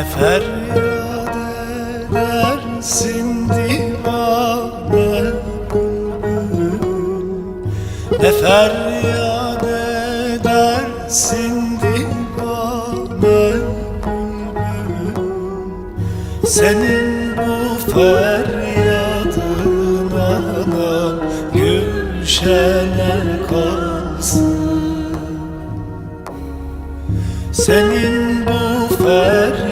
Ne feryat edersin divane Ne feryat edersin divane Senin bu feryadına da gülşeler kalsın. Senin bu feryadına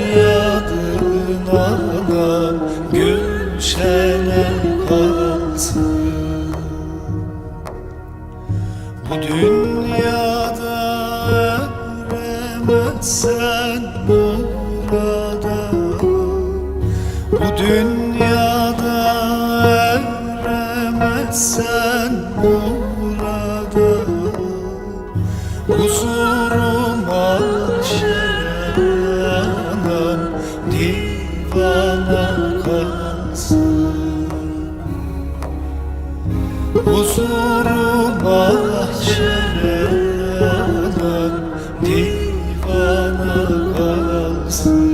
gülşener kalsın. Bu dünyada eremezsen murada Bu dünyada eremezsen murada Huzurum mahşere anam divana kalsın Huzuru alan divana kalsın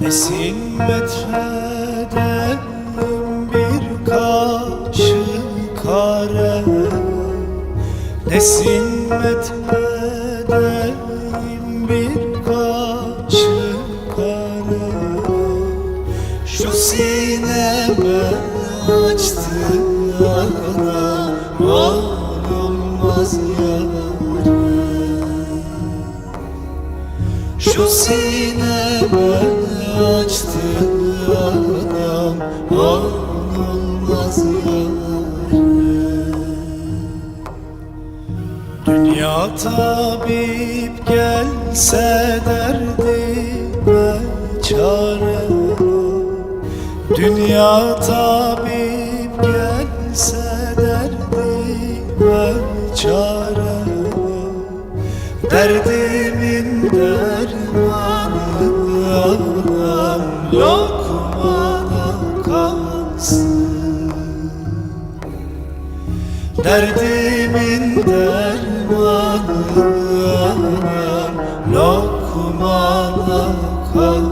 Nesin metheden bir kaşık kare. Nesin metheden bir kaşık kare. Şu sineme açtı ara olmaz yarım şu sineme Dünya tabip gelse derdime çare Dünya tabip gelse derdime çare Derdimin dermanı anam lokmada kalsın. Derdimin dermanı lokmana lokmana kal